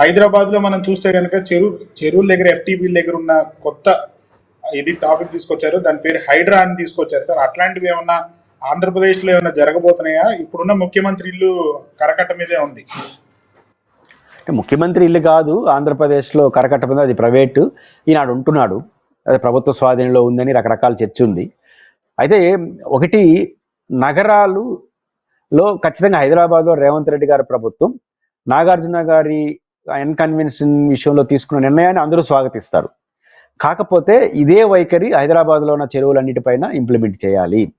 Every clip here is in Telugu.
హైదరాబాద్లో మనం చూస్తే కనుక చెరువు చెరువుల దగ్గర ఎఫ్టీబీ దగ్గర ఉన్న కొత్త ఇది టాపిక్ తీసుకొచ్చారు. దాని పేరు హైడ్రా అని తీసుకొచ్చారు. సార్ అట్లాంటివి ఏమన్నా ఆంధ్రప్రదేశ్లో ఏమైనా జరగబోతున్నాయా? ఇప్పుడున్న ముఖ్యమంత్రి ఇల్లు కరకట్ట మీదే ఉంది. ముఖ్యమంత్రి ఇల్లు కాదు ఆంధ్రప్రదేశ్లో మీద అది ప్రైవేటు. ఈనాడు ఉంటున్నాడు. అది ప్రభుత్వ స్వాధీనంలో ఉందని రకరకాల చర్చ ఉంది. అయితే ఒకటి నగరాలులో ఖచ్చితంగా హైదరాబాద్లో రేవంత్ రెడ్డి గారి ప్రభుత్వం నాగార్జున గారి ఎన్కన్వెన్షన్ విషయంలో తీసుకున్న నిర్ణయాన్ని అందరూ స్వాగతిస్తారు. కాకపోతే ఇదే వైఖరి హైదరాబాద్లో ఉన్న చెరువులన్నిటిపైన ఇంప్లిమెంట్ చేయాలి.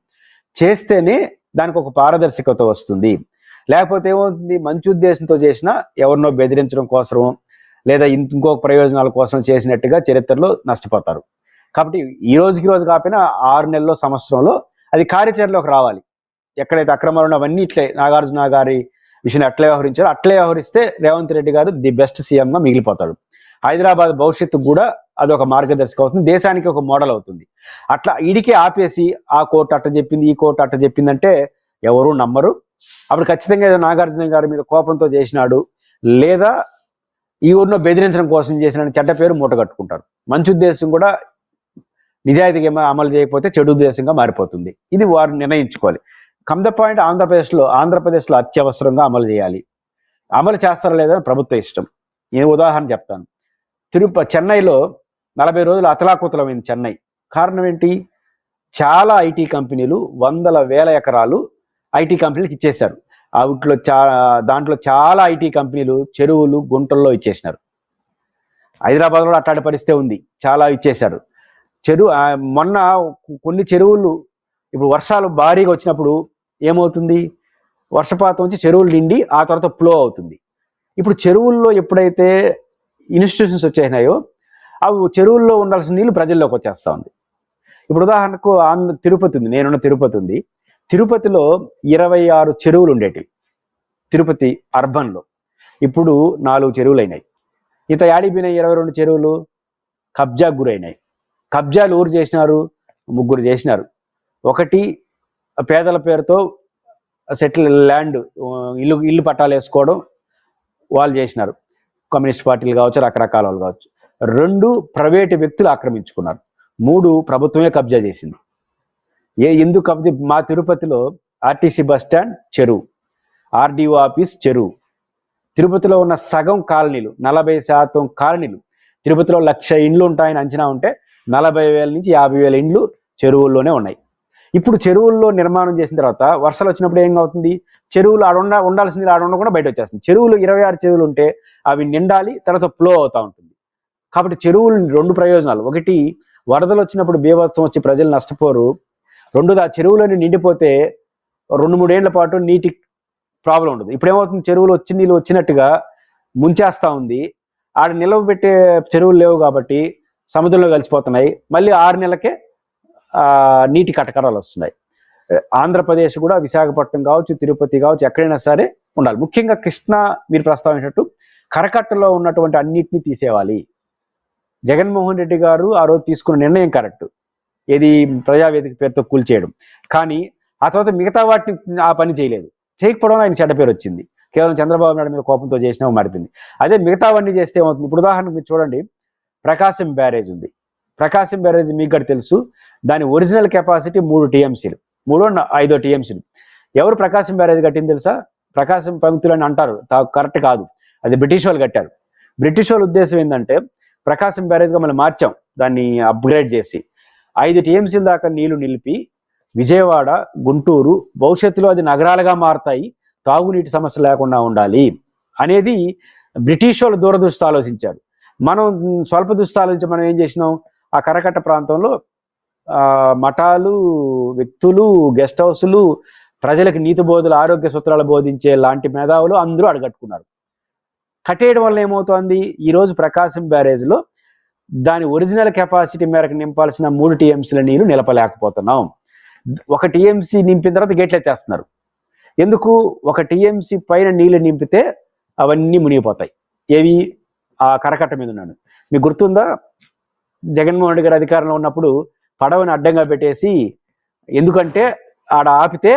చేస్తేనే దానికి ఒక పారదర్శకత వస్తుంది. లేకపోతే ఏమవుతుంది? మంచి ఉద్దేశంతో చేసినా ఎవరినో బెదిరించడం కోసం లేదా ఇంకో ప్రయోజనాల కోసం చేసినట్టుగా చరిత్రలో నష్టపోతారు. కాబట్టి ఈ రోజుకి రోజు కాకపోయినా ఆరు నెలల్లో సంవత్సరంలో అది కార్యాచరణలోకి రావాలి. ఎక్కడైతే అక్రమాలు ఉన్నవన్నీ ఇట్లే నాగార్జున గారి విషయం అట్లే వ్యవహరించారు. అట్లే వ్యవహరిస్తే రేవంత్ రెడ్డి గారు ది బెస్ట్ సీఎంగా మిగిలిపోతాడు. హైదరాబాద్ భవిష్యత్తు కూడా అది ఒక మార్గదర్శకం అవుతుంది. దేశానికి ఒక మోడల్ అవుతుంది. అట్లా ఈడికే ఆపేసి ఆ కోర్టు అట్ట చెప్పింది ఈ కోర్టు అట్ట చెప్పిందంటే ఎవరు నమ్మరు. అప్పుడు ఖచ్చితంగా ఏదో నాగార్జున గారి మీద కోపంతో చేసినాడు లేదా ఈ ఊరిలో బెదిరించడం కోసం చేసిన చెడ్డ పేరు మూట కట్టుకుంటారు. మంచి ఉద్దేశం కూడా నిజాయితీగా అమలు చేయకపోతే చెడు ఉద్దేశంగా మారిపోతుంది. ఇది వారు నిర్ణయించుకోవాలి. కమ్ ద పాయింట్ ఆంధ్రప్రదేశ్లో ఆంధ్రప్రదేశ్లో అత్యవసరంగా అమలు చేయాలి. అమలు చేస్తారా లేదా ప్రభుత్వ ఇష్టం. నేను ఉదాహరణ చెప్తాను. తిరుప చెన్నైలో నలభై రోజులు అతలాకుతలమైంది చెన్నై. కారణం ఏంటి? చాలా ఐటీ కంపెనీలు వందల వేల ఎకరాలు ఐటీ కంపెనీలకు ఇచ్చేశారు. వాటిలో చా దాంట్లో చాలా ఐటీ కంపెనీలు చెరువులు గుంటల్లో ఇచ్చేసినారు. హైదరాబాద్లో అట్లాంటి పరిస్థితి ఉంది. చాలా ఇచ్చేశారు. చెరువు మొన్న కొన్ని చెరువులు ఇప్పుడు వర్షాలు భారీగా వచ్చినప్పుడు ఏమవుతుంది? వర్షపాతం వచ్చి చెరువులు నిండి ఆ తర్వాత ఫ్లో అవుతుంది. ఇప్పుడు చెరువుల్లో ఎప్పుడైతే ఇన్స్టిట్యూషన్స్ వచ్చేసినాయో అవి చెరువుల్లో ఉండాల్సిన నీళ్ళు ప్రజల్లోకి వచ్చేస్తా ఉంది. ఇప్పుడు ఉదాహరణకు ఆంధ్ర తిరుపతి ఉంది నేనున్న తిరుపతి ఉంది. తిరుపతిలో ఇరవై ఆరు చెరువులు ఉండేటివి. తిరుపతి అర్బన్లో. ఇప్పుడు నాలుగు చెరువులు అయినాయి ఇంత యాడిపోయిన ఇరవై రెండు చెరువులు? కబ్జాకు గురైనాయి. కబ్జాలు ఊరు చేసినారు? ముగ్గురు చేసినారు. ఒకటి పేదల పేరుతో సెటిల్ ల్యాండ్ ఇల్లు ఇల్లు పట్టాలు వేసుకోవడం వాళ్ళు చేసినారు. కమ్యూనిస్ట్ పార్టీలు కావచ్చు రకరకాల వాళ్ళు కావచ్చు. రెండు ప్రైవేటు వ్యక్తులు ఆక్రమించుకున్నారు. మూడు ప్రభుత్వమే కబ్జా చేసింది. ఏ ఎందుకు కబ్జా మా తిరుపతిలో ఆర్టీసీ బస్ స్టాండ్ చెరువు ఆర్డీఓ ఆఫీస్ చెరువు. తిరుపతిలో ఉన్న సగం కాలనీలు నలభై శాతం కాలనీలు. తిరుపతిలో లక్ష ఇండ్లు ఉంటాయని అంచనా ఉంటే నలభై వేల నుంచి యాభై వేల ఇండ్లు చెరువుల్లోనే ఉన్నాయి. ఇప్పుడు చెరువుల్లో నిర్మాణం చేసిన తర్వాత వర్షాలు వచ్చినప్పుడు ఏం అవుతుంది? చెరువులు ఆడ ఉండాల్సింది ఆడ ఉండకుండా బయట వచ్చేస్తుంది. చెరువులు ఇరవై ఆరు చెరువులు ఉంటే అవి నిండాలి తర్వాత ఫ్లో అవుతూ ఉంటుంది. కాబట్టి చెరువులు రెండు ప్రయోజనాలు. ఒకటి వరదలు వచ్చినప్పుడు బీభత్సం వచ్చి ప్రజలు నష్టపోరు. రెండోది ఆ చెరువులని నిండిపోతే రెండు మూడేళ్ళ పాటు నీటి ప్రాబ్లం ఉండదు. ఇప్పుడు ఏమవుతుంది? చెరువులు వచ్చి నీళ్ళు వచ్చినట్టుగా ముంచేస్తా ఉంది. ఆడ నిలవ పెట్టే చెరువులు లేవు కాబట్టి సముద్రంలో కలిసిపోతున్నాయి. మళ్ళీ ఆరు నెలలకే నీటి కటకరాలు వస్తున్నాయి. ఆంధ్రప్రదేశ్ కూడా విశాఖపట్నం కావచ్చు తిరుపతి కావచ్చు ఎక్కడైనా సరే ఉండాలి. ముఖ్యంగా కృష్ణ మీరు ప్రస్తావించినట్టు కరకట్టలో ఉన్నటువంటి అన్నిటినీ తీసేవాలి జగన్మోహన్ రెడ్డి గారు ఆ రోజు తీసుకున్న నిర్ణయం కరెక్ట్. ఏది ప్రజావేదిక పేరుతో కూల్చేయడం. కానీ ఆ తర్వాత మిగతా వాటిని ఆ పని చేయలేదు. చేయకపోవడం ఆయన చెడ్డ పేరు వచ్చింది. కేవలం చంద్రబాబు నాయుడు మీద కోపంతో చేసినా మారిపోయింది. అదే మిగతావన్నీ చేస్తే ఏమవుతుంది? ఇప్పుడు ఉదాహరణకు మీరు చూడండి. ప్రకాశం బ్యారేజ్ ఉంది. ప్రకాశం బ్యారేజ్ మీకు కూడా తెలుసు. దాని ఒరిజినల్ కెపాసిటీ మూడు టీఎంసీలు మూడో ఐదో టీఎంసీలు ఎవరు ప్రకాశం బ్యారేజ్ కట్టింది తెలుసా? ప్రకాశం పంక్తులు అని అంటారు. కరెక్ట్ కాదు. అది బ్రిటిష్ వాళ్ళు కట్టారు. బ్రిటిష్ వాళ్ళ ఉద్దేశం ఏంటంటే ప్రకాశం బ్యారేజ్గా మనం మార్చాం. దాన్ని అప్గ్రేడ్ చేసి. ఐదు టీఎంసీల దాకా నీళ్ళు నిలిపి విజయవాడ గుంటూరు భవిష్యత్తులో అది నగరాలుగా మారతాయి. తాగునీటి సమస్య లేకుండా ఉండాలి అనేది బ్రిటిష్ వాళ్ళు దూరదృష్టి ఆలోచించారు. మనం స్వల్ప దృష్టి ఆలోచించి మనం ఏం చేసినాం? ఆ కరకట్ట ప్రాంతంలో మఠాలు వ్యక్తులు గెస్ట్ హౌస్లు ప్రజలకు నీతి బోధులు ఆరోగ్య సూత్రాలు బోధించే లాంటి మేధావులు అందరూ అడగట్టుకున్నారు. కట్టేయడం వల్ల ఏమవుతోంది? ఈరోజు ప్రకాశం బ్యారేజ్లో దాని ఒరిజినల్ కెపాసిటీ మేరకు నింపాల్సిన మూడు టీఎంసీల నీళ్ళు నిలపలేకపోతున్నాం. ఒక టీఎంసీ నింపిన తర్వాత గేట్లు ఎత్తేస్తున్నారు. ఎందుకు? ఒక టీఎంసీ పైన నీళ్ళు నింపితే అవన్నీ మునిగిపోతాయి. ఏవి? ఆ కరకట్ట మీద ఉన్నాను. మీకు గుర్తుందా? జగన్మోహన్ రెడ్డి గారు అధికారంలో ఉన్నప్పుడు పడవని అడ్డంగా పెట్టేసి ఎందుకంటే ఆడ ఆపితే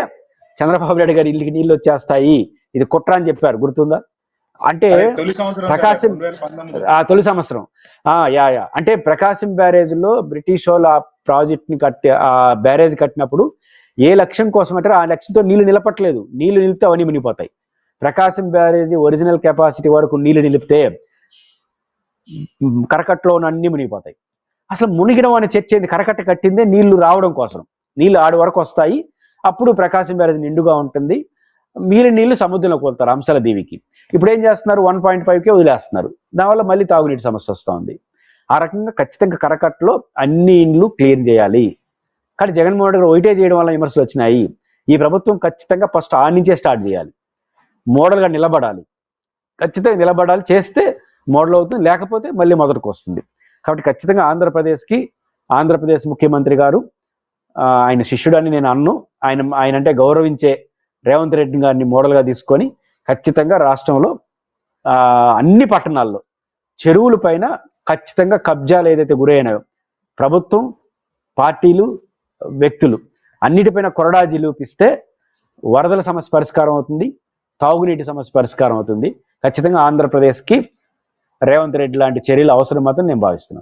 చంద్రబాబు నాయుడు గారి ఇల్లుకి నీళ్ళు వచ్చేస్తాయి. ఇది కుట్ర అని చెప్పారు. గుర్తుందా? అంటే ప్రకాశం- 2019. ఆ తొలి సంవత్సరం. ఆ యా యా. అంటే ప్రకాశం బ్యారేజ్లో బ్రిటిష్ వాళ్ళు ఆ ప్రాజెక్ట్ని కట్టి ఆ బ్యారేజ్ కట్టినప్పుడు ఏ లక్ష్యం కోసం అంటారు ఆ లక్ష్యంతో నీళ్ళు నిలపట్లేదు. నీళ్ళు నిలిపితే అవన్నీ మునిగిపోతాయి. ప్రకాశం బ్యారేజ్ ఒరిజినల్ కెపాసిటీ వరకు నీళ్ళు నిలిపితే మ్, కరకట్టలో ఉన్న అన్ని మునిగిపోతాయి. అసలు మునిగడం అనే చర్చ ఏంది కరకట్ట కట్టిందే నీళ్ళు రావడం కోసం. నీళ్ళు ఆడి వరకు వస్తాయి. అప్పుడు ప్రకాశం బ్యారేజ్ నిండుగా ఉంటుంది. మిగిలిన నీళ్ళు సముద్రంలోకి వెళ్తారు అంశాల దీవికి. ఇప్పుడు ఏం చేస్తున్నారు? వన్ పాయింట్ ఫైవ్కే వదిలేస్తున్నారు. దానివల్ల మళ్ళీ తాగునీటి సమస్య వస్తూ ఉంది. ఆ రకంగా ఖచ్చితంగా కరకట్టలో అన్ని ఇండ్లు క్లియర్ చేయాలి. కానీ జగన్మోహన్ రెడ్డి గారు ఒకటే చేయడం వల్ల విమర్శలు వచ్చినాయి. ఈ ప్రభుత్వం ఖచ్చితంగా ఫస్ట్ ఆ నుంచే స్టార్ట్ చేయాలి. మోడల్గా నిలబడాలి. ఖచ్చితంగా నిలబడాలి. చేస్తే మోడల్ అవుతుంది. లేకపోతే మళ్ళీ మొదటికి వస్తుంది. కాబట్టి ఖచ్చితంగా ఆంధ్రప్రదేశ్కి ఆంధ్రప్రదేశ్ ముఖ్యమంత్రి గారు ఆయన శిష్యుడని నేను అన్ను. ఆయన ఆయన అంటే గౌరవించే రేవంత్ రెడ్డి గారిని మోడల్గా తీసుకొని ఖచ్చితంగా రాష్ట్రంలో అన్ని పట్టణాల్లో చెరువుల పైన ఖచ్చితంగా కబ్జాలు ఏదైతే గురైనాయో ప్రభుత్వం పార్టీలు వ్యక్తులు అన్నిటిపైన కొరడాజీలు పిస్తే వరదల సమస్య పరిష్కారం అవుతుంది తాగునీటి సమస్య పరిష్కారం అవుతుంది. ఖచ్చితంగా ఆంధ్రప్రదేశ్కి రేవంత్ రెడ్డి లాంటి చర్యలు అవసరం మాత్రం నేను భావిస్తున్నాను.